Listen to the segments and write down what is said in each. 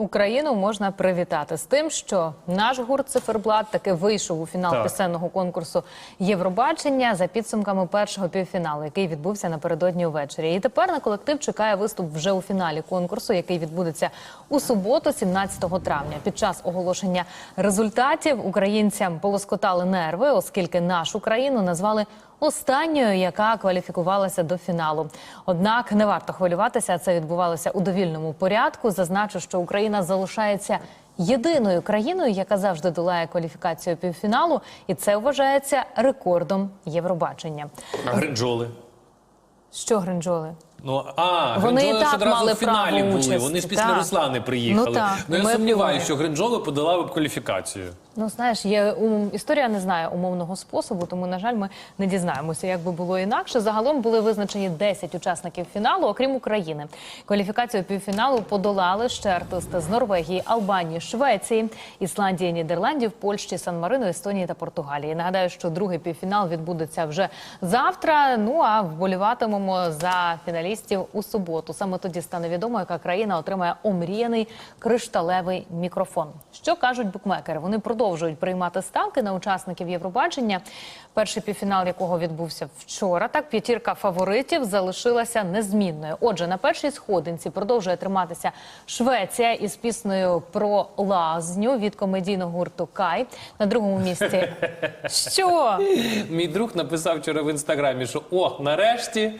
Україну можна привітати з тим, що наш гурт циферблат таки вийшов у фінал Так. пісенного конкурсу Євробачення за підсумками першого півфіналу, який відбувся напередодні увечері. І тепер на колектив чекає виступ вже у фіналі конкурсу, який відбудеться у суботу, 17 травня. Під час оголошення результатів українцям полоскотали нерви, оскільки нашу країну назвали останньою, яка кваліфікувалася до фіналу. Однак не варто хвилюватися. Це відбувалося у довільному порядку. Зазначу, що Україна залишається єдиною країною, яка завжди долає кваліфікацію півфіналу, і це вважається рекордом Євробачення. А гринджоли? Що гринджоли? Ну а Вони гринджоли і так одразу мали в фіналі були. участі, Вони ж після так. Руслани приїхали. Ну, так, я сумніваюся, що гринджоли подолали б кваліфікацію. Ну, знаєш, є ум... історія не знає умовного способу, тому на жаль, ми не дізнаємося, як би було інакше. Загалом були визначені 10 учасників фіналу, окрім України. Кваліфікацію півфіналу подолали ще артисти з Норвегії, Албанії, Швеції, Ісландії, Нідерландів, Польщі, Сан-Марино, Естонії та Португалії. Нагадаю, що другий півфінал відбудеться вже завтра. Ну а вболіватимемо за фіналістів у суботу. Саме тоді стане відомо, яка країна отримає омріяний кришталевий мікрофон. Що кажуть букмекери? Вони продовжують приймати ставки на учасників Євробачення. Перший півфінал, якого відбувся вчора. Так п'ятірка фаворитів залишилася незмінною. Отже, на першій сходинці продовжує триматися Швеція із піснею про лазню від комедійного гурту Кай. На другому місці що? Мій друг написав вчора в інстаграмі, що о, нарешті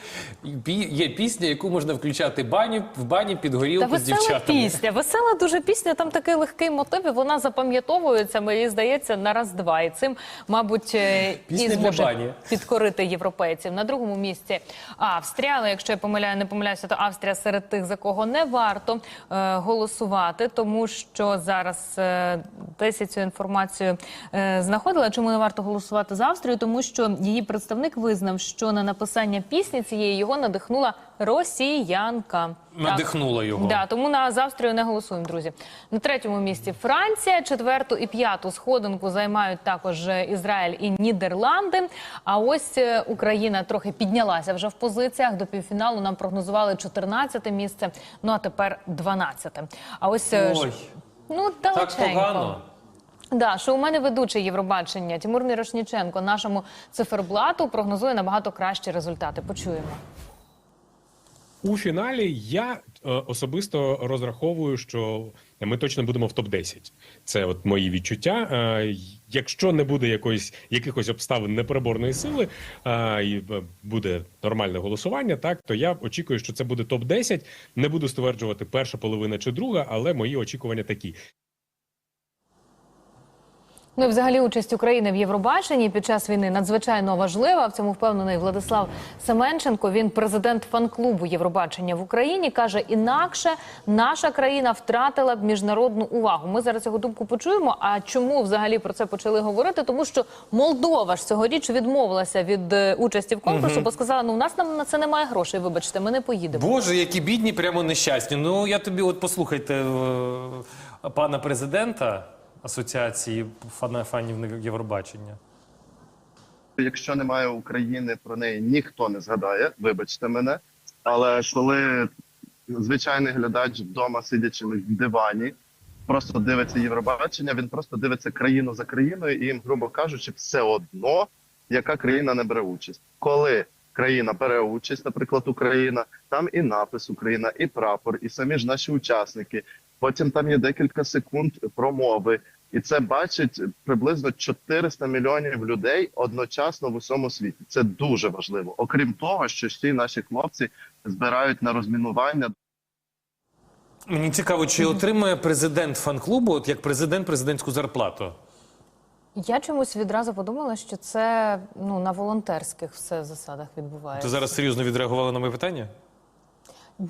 є пісня, яку можна включати баню в бані під Та горілку з весела дівчатами. пісня, весела дуже пісня. Там такий легкий мотив, і вона запам'ятовується, мені здається, на раз-два. І цим, мабуть, е, Пісня і для зможе бані. підкорити європейців. На другому місці Австрія. Але якщо я помиляю, не помиляюся, то Австрія серед тих, за кого не варто е, голосувати, тому що зараз е, десь я цю інформацію е, знаходила. Чому не варто голосувати за Австрію? Тому що її представник визнав, що на написання пісні цієї його надихнула росіянка. Надихнула його. Да, тому на з Австрію не голосуємо, друзі. На третьому місці Франція, четверту і п'яту сходинку займають також Ізраїль і Нідерланди. А ось е, Україна трохи піднялася вже в позиціях. До півфіналу нам прогнозували 14 місце. Ну а тепер 12. А ось е, Ой, ну так погано. Да, що у мене ведучий Євробачення Тимур Мірошніченко нашому циферблату прогнозує набагато кращі результати. Почуємо. У фіналі я е, особисто розраховую, що ми точно будемо в топ 10 Це от мої відчуття. Е, якщо не буде якоїсь якихось обставин непереборної сили, а, і е, буде нормальне голосування, так то я очікую, що це буде топ 10 Не буду стверджувати перша половина чи друга, але мої очікування такі. Ну і взагалі участь України в Євробаченні під час війни надзвичайно важлива. В цьому впевнений Владислав Семенченко. Він президент фан-клубу Євробачення в Україні. каже, інакше наша країна втратила б міжнародну увагу. Ми зараз його думку почуємо. А чому взагалі про це почали говорити? Тому що Молдова ж цьогоріч відмовилася від е, участі в конкурсу, бо сказала: ну у нас нам на це немає грошей. Вибачте, ми не поїдемо. Боже, які бідні, прямо нещасні. Ну я тобі, от послухайте е, пана президента Асоціації фанів Євробачення. якщо немає України, про неї ніхто не згадає, вибачте мене. Але коли звичайний глядач вдома, сидячи на дивані, просто дивиться Євробачення, він просто дивиться країну за країною, і їм, грубо кажучи, все одно, яка країна не бере участь. Коли країна бере участь, наприклад, Україна, там і напис Україна, і прапор, і самі ж наші учасники. Потім там є декілька секунд промови. І це бачить приблизно 400 мільйонів людей одночасно в усьому світі. Це дуже важливо. Окрім того, що всі наші хлопці збирають на розмінування. Мені цікаво, чи отримує президент фан-клубу, от як президент, президентську зарплату. Я чомусь відразу подумала, що це ну на волонтерських все засадах відбувається. Ти зараз серйозно відреагувала на моє питання?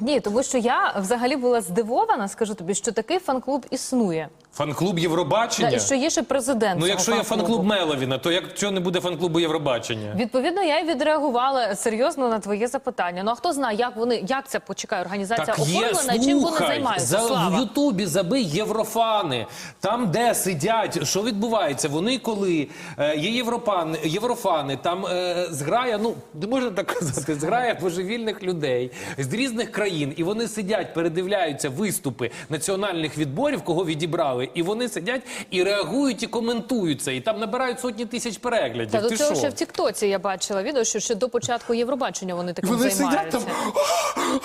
Ні, тому що я взагалі була здивована, скажу тобі, що такий фан-клуб існує. Фан-клуб Да, Євробачення? і що є ще президент. Ну, цього якщо є фан-клуб Меловіна, то якщо не буде фан-клубу Євробачення? Відповідно, я й відреагувала серйозно на твоє запитання. Ну а хто знає, як вони як це почекає організація Так є, оформлена, і чим вони слухай, займаються? за, в Слава. Ютубі забий єврофани. Там, де сидять, що відбувається? Вони коли е, є європани, єврофани, там е, зграя, ну не можна так казати, зграя божевільних людей з різних країн, і вони сидять, передивляються виступи національних відборів, кого відібрали, і вони сидять і реагують і коментують це. І там набирають сотні тисяч переглядів. Та до цього ще в Тіктоці я бачила відео, що ще до початку Євробачення вони таким Вони сидять займаються. там.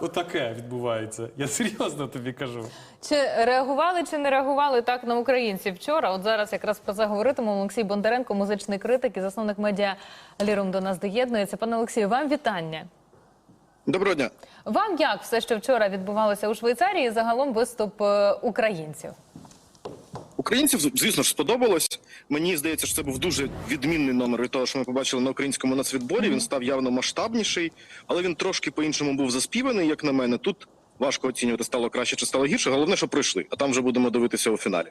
Отаке відбувається. Я серйозно тобі кажу. Чи реагували чи не реагували так на українців вчора? От зараз якраз про це говоритимемо. Олексій Бондаренко, музичний критик і засновник медіа Лірум до нас доєднується. Пане Олексію, вам вітання. Доброго дня. Вам як все, що вчора відбувалося у Швейцарії, загалом виступ е, українців? Українців, звісно ж, сподобалось. Мені здається, що це був дуже відмінний номер від того, що ми побачили на українському нацвідборі. Він став явно масштабніший, але він трошки по-іншому був заспіваний, як на мене. Тут важко оцінювати, стало краще чи стало гірше. Головне, що пройшли, а там вже будемо дивитися у фіналі.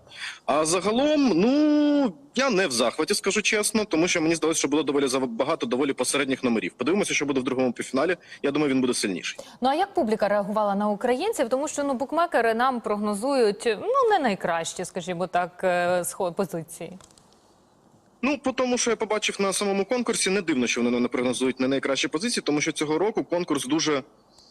А загалом, ну я не в захваті, скажу чесно, тому що мені здалося, що було доволі за- багато доволі посередніх номерів. Подивимося, що буде в другому півфіналі. Я думаю, він буде сильніший. Ну а як публіка реагувала на українців? Тому що ну букмекери нам прогнозують ну не найкращі, скажімо так, е, позиції. Ну, по тому, що я побачив на самому конкурсі, не дивно, що вони не прогнозують не найкращі позиції, тому що цього року конкурс дуже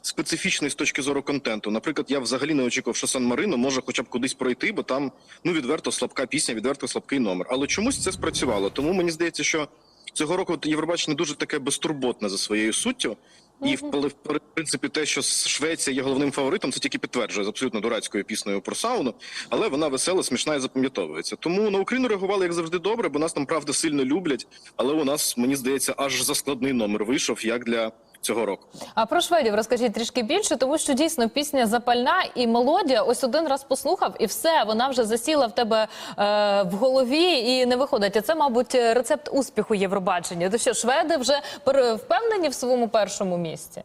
специфічний з точки зору контенту. Наприклад, я взагалі не очікував, що Сан Марино може хоча б кудись пройти, бо там ну відверто слабка пісня, відверто слабкий номер. Але чомусь це спрацювало. Тому мені здається, що цього року Євробачення дуже таке безтурботне за своєю суттю. І в в принципі те, що Швеція є головним фаворитом, це тільки підтверджує з абсолютно дурацькою піснею про сауну, але вона весела, смішна і запам'ятовується. Тому на Україну реагували як завжди добре, бо нас там правда сильно люблять. Але у нас мені здається, аж за складний номер вийшов як для цього року. А про шведів розкажіть трішки більше, тому що дійсно пісня запальна і мелодія. Ось один раз послухав, і все, вона вже засіла в тебе е, в голові і не виходить. А це, мабуть, рецепт успіху Євробачення. То що шведи вже впевнені в своєму першому місці?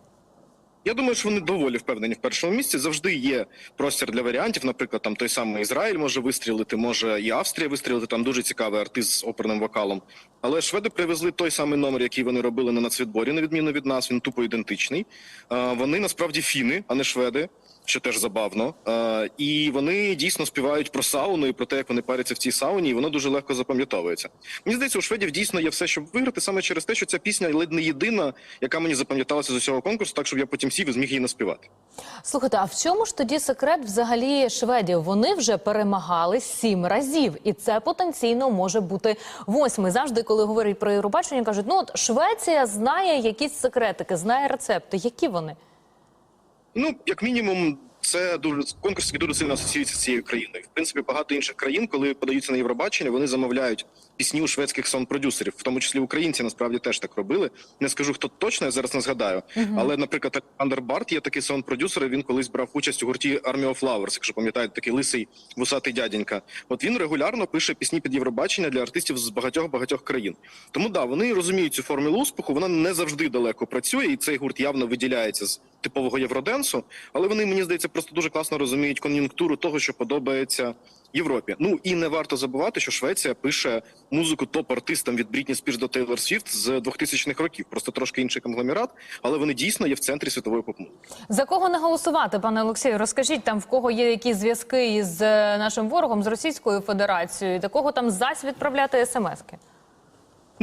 Я думаю, що вони доволі впевнені в першому місці. Завжди є простір для варіантів. Наприклад, там той самий Ізраїль може вистрілити, може і Австрія вистрілити. Там дуже цікавий артист з оперним вокалом. Але шведи привезли той самий номер, який вони робили на нацвідборі, на відміну від нас. Він тупо ідентичний. Вони насправді фіни, а не шведи. Що теж забавно, Е, і вони дійсно співають про сауну і про те, як вони паряться в цій сауні, і воно дуже легко запам'ятовується. Мені здається, у шведів дійсно є все, щоб виграти, саме через те, що ця пісня ледь не єдина, яка мені запам'яталася з усього конкурсу, так щоб я потім сів і зміг її наспівати. Слухайте, а в чому ж тоді секрет взагалі шведів? Вони вже перемагали сім разів, і це потенційно може бути восьмий. Завжди, коли говорять про Євробачення, кажуть, ну от Швеція знає якісь секретики, знає рецепти. Які вони? Ну, як мінімум, це дуже конкурс, який дуже сильно асоціюється з цією країною. В принципі, багато інших країн, коли подаються на Євробачення, вони замовляють пісні у шведських саунд-продюсерів, в тому числі українці насправді теж так робили. Не скажу хто точно, я зараз не згадаю. Але, наприклад, Олександр Барт є такий саунд-продюсер. Він колись брав участь у гурті Army of Flowers, якщо пам'ятаєте, такий лисий вусатий дяденька. От він регулярно пише пісні під Євробачення для артистів з багатьох багатьох країн. Тому да, вони розуміють цю формулу успіху. Вона не завжди далеко працює, і цей гурт явно виділяється з типового євроденсу. Але вони мені здається просто дуже класно розуміють кон'юнктуру того, що подобається Європі. Ну і не варто забувати, що Швеція пише музику топ-артистам від Брітні Спірс до Тейлор Свіфт з 2000-х років. Просто трошки інший конгломерат, але вони дійсно є в центрі світової поп-музики. За кого не голосувати, пане Олексію? Розкажіть там, в кого є які зв'язки із е, нашим ворогом, з Російською Федерацією, до кого там зась відправляти смски?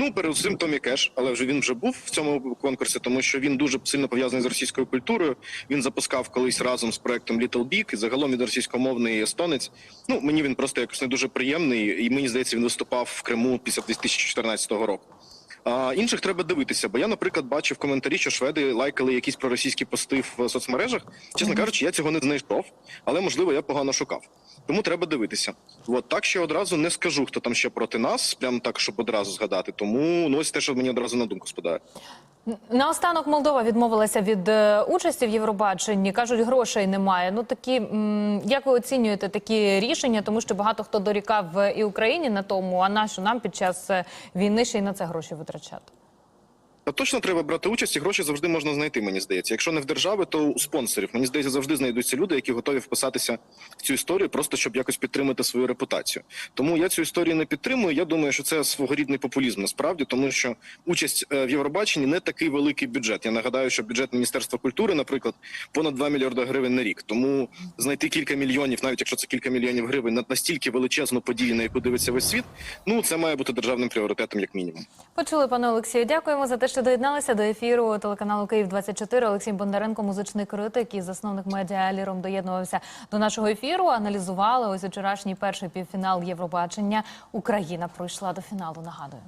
Ну, передусім Томі Кеш, але вже він вже був в цьому конкурсі, тому що він дуже сильно пов'язаний з російською культурою. Він запускав колись разом з проектом Little Big, і загалом він російськомовний естонець. Ну мені він просто якось не дуже приємний, і мені здається, він виступав в Криму після 2014 року. А інших треба дивитися, бо я, наприклад, бачив коментарі, що шведи лайкали якісь проросійські пости в соцмережах. Чесно кажучи, я цього не знайшов, але можливо я погано шукав. Тому треба дивитися. От так що одразу не скажу, хто там ще проти нас, прям так, щоб одразу згадати. Тому ну ось те, що мені одразу на думку спадає. Наостанок Молдова відмовилася від е, участі в Євробаченні. кажуть, грошей немає. Ну такі як ви оцінюєте такі рішення? Тому що багато хто дорікав е, і Україні на тому, а нащо нам під час е, війни ще й на це гроші витрачати? Та точно треба брати участь, і гроші завжди можна знайти. Мені здається. Якщо не в держави, то у спонсорів. Мені здається, завжди знайдуться люди, які готові вписатися в цю історію, просто щоб якось підтримати свою репутацію. Тому я цю історію не підтримую. Я думаю, що це свогорідний популізм насправді, тому що участь е, в Євробаченні не такий великий бюджет. Я нагадаю, що бюджет Міністерства культури, наприклад, понад 2 мільярди гривень на рік. Тому знайти кілька мільйонів, навіть якщо це кілька мільйонів гривень, на настільки величезну подію, на яку дивиться весь світ. Ну це має бути державним пріоритетом, як мінімум. Почули, пане Олексію. Дякуємо за те, що доєдналися до ефіру телеканалу Київ 24 Олексій Бондаренко, музичний критик і засновник медіа Ліром доєднувався до нашого ефіру. Аналізували ось вчорашній перший півфінал Євробачення. Україна пройшла до фіналу. Нагадую.